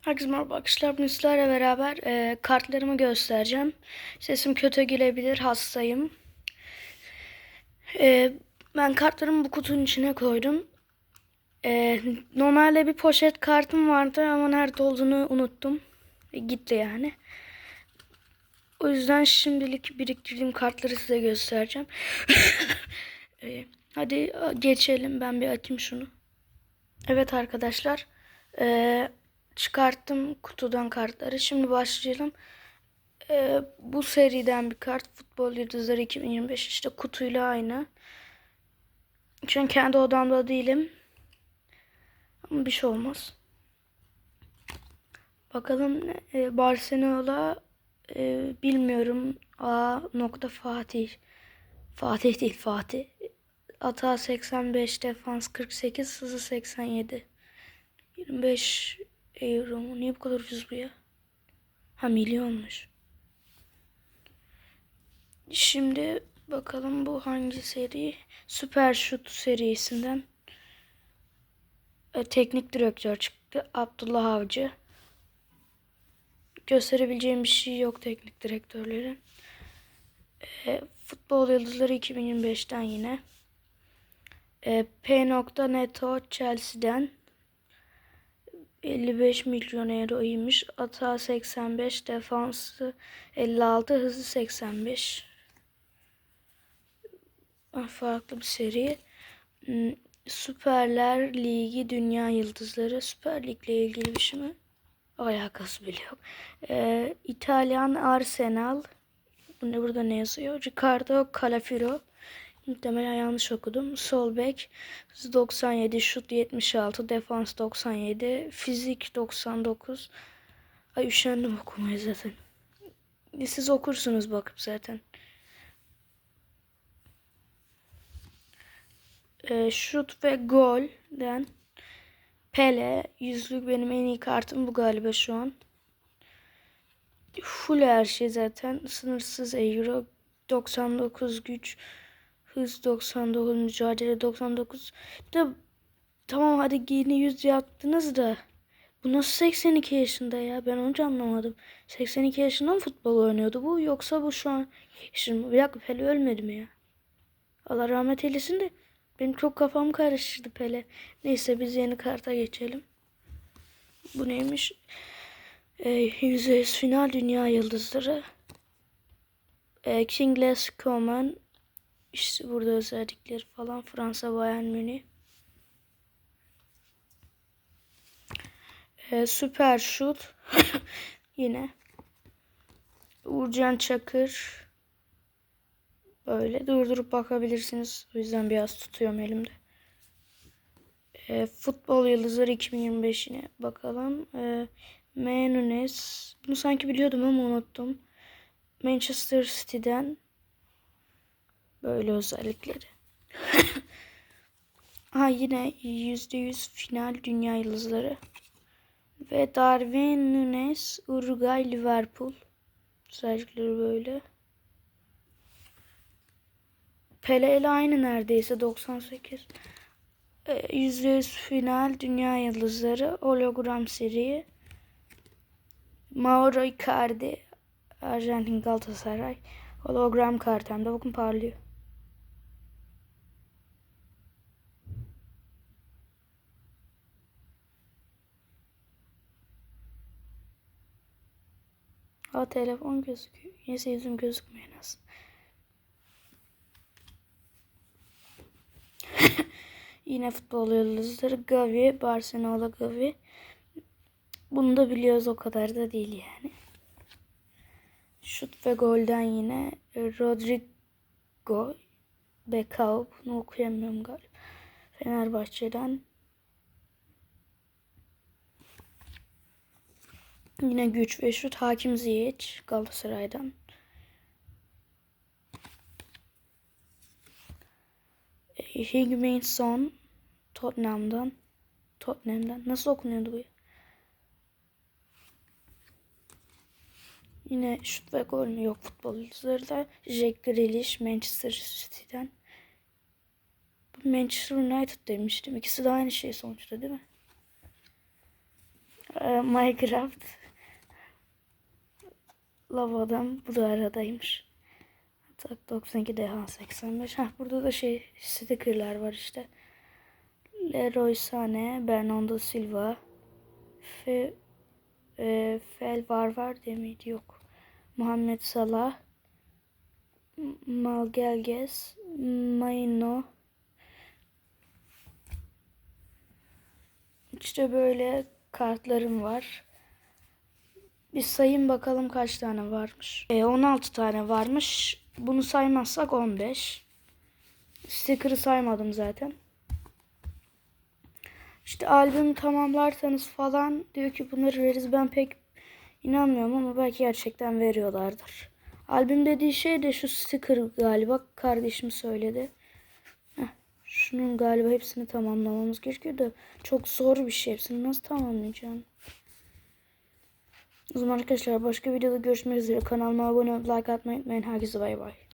Herkese merhaba arkadaşlar. Bugün sizlerle beraber e, kartlarımı göstereceğim. Sesim kötü gelebilir. Hastayım. E, ben kartlarımı bu kutunun içine koydum. E, normalde bir poşet kartım vardı ama nerede olduğunu unuttum. E, gitti yani. O yüzden şimdilik biriktirdiğim kartları size göstereceğim. E, hadi geçelim. Ben bir atayım şunu. Evet arkadaşlar. Eee çıkarttım kutudan kartları. Şimdi başlayalım. Ee, bu seriden bir kart. Futbol Yıldızları 2025 işte kutuyla aynı. An kendi odamda değilim. Ama bir şey olmaz. Bakalım? Ee, Barcelona e, bilmiyorum. A nokta Fatih. Fatih değil Fatih. Ata 85, defans 48, hızı 87. 25 euro mu? Niye bu kadar ucuz bu ya? Ha milyonmuş. Şimdi bakalım bu hangi seri? Süper Şut serisinden. E, teknik direktör çıktı. Abdullah Avcı. Gösterebileceğim bir şey yok teknik direktörlerin. E, futbol Yıldızları 2025'ten yine. E, P. Neto Chelsea'den. 55 milyon euroymuş. Ata 85, defansı 56, hızı 85. Ah, Farklı bir seri. Hmm, Süperler Ligi Dünya Yıldızları. Süper Lig'le ilgili bir şey mi? Alakası bile yok. Ee, İtalyan Arsenal. Bu ne burada ne yazıyor? Ricardo Calafiro. Muhtemelen yanlış okudum. Sol bek 97, şut 76, defans 97, fizik 99. Ay üşendim okumaya zaten. Siz okursunuz bakıp zaten. Ee, şut ve golden Pele. Yüzlük benim en iyi kartım bu galiba şu an. Full her şey zaten. Sınırsız euro. 99 güç. Hız 99, mücadele 99. Da tamam hadi yeni 100 yaptınız da bu nasıl 82 yaşında ya? Ben onu anlamadım. 82 yaşında mı futbol oynuyordu bu yoksa bu şu an yaşın Bir dakika Pele ölmedi mi ya? Allah rahmet eylesin de benim çok kafam karıştırdı Pele. Neyse biz yeni karta geçelim. Bu neymiş? Ee, %100 final dünya yıldızları. Ee, Kingsley Coman işte burada özellikleri falan. Fransa Bayern Münih. Ee, süper şut. Yine. Uğurcan Çakır. Böyle durdurup bakabilirsiniz. O yüzden biraz tutuyorum elimde. Ee, futbol yıldızları 2025'ine bakalım. Ee, Menunes. Bunu sanki biliyordum ama unuttum. Manchester City'den Böyle özellikleri. ha yine %100 final dünya yıldızları. Ve Darwin Nunes, Uruguay, Liverpool. Özellikleri böyle. Pele ile aynı neredeyse 98. %100 final dünya yıldızları. Hologram seri. Mauro Icardi, Arjantin Galatasaray. Hologram kartemde bakın parlıyor. Ha telefon gözüküyor. Neyse yüzüm gözükmüyor en. Yine futbol yıldızları Gavi, Barcelona Gavi. Bunu da biliyoruz o kadar da değil yani. Şut ve golden yine Rodrigo Becao. Bunu okuyamıyorum galiba. Fenerbahçe'den Yine güç ve şut Hakim Ziyech Galatasaray'dan. Higmin Son Tottenham'dan. Tottenham'dan. Nasıl okunuyordu bu? Yine şut ve gol mü yok futbolcuları da. Jack Grealish Manchester City'den. Manchester United demiştim. İkisi de aynı şey sonuçta değil mi? Ee, Minecraft. Lava adam bu da aradaymış. Tak 92 Deha 85. Heh, burada da şey stickerlar var işte. Leroy Sané, Bernardo Silva, Fe, e, Fel var var diye miydi? Yok. Muhammed Salah, Malgelges, Maino. İşte böyle kartlarım var. Bir sayın bakalım kaç tane varmış. E, 16 tane varmış. Bunu saymazsak 15. Sticker'ı saymadım zaten. İşte albümü tamamlarsanız falan diyor ki bunları veririz. Ben pek inanmıyorum ama belki gerçekten veriyorlardır. Albüm dediği şey de şu sticker galiba. Kardeşim söyledi. Heh, şunun galiba hepsini tamamlamamız gerekiyor da çok zor bir şey. Hepsini nasıl tamamlayacağım? O zaman arkadaşlar başka videoda görüşmek üzere. Kanalıma abone olup like atmayı unutmayın. Herkese bay bay.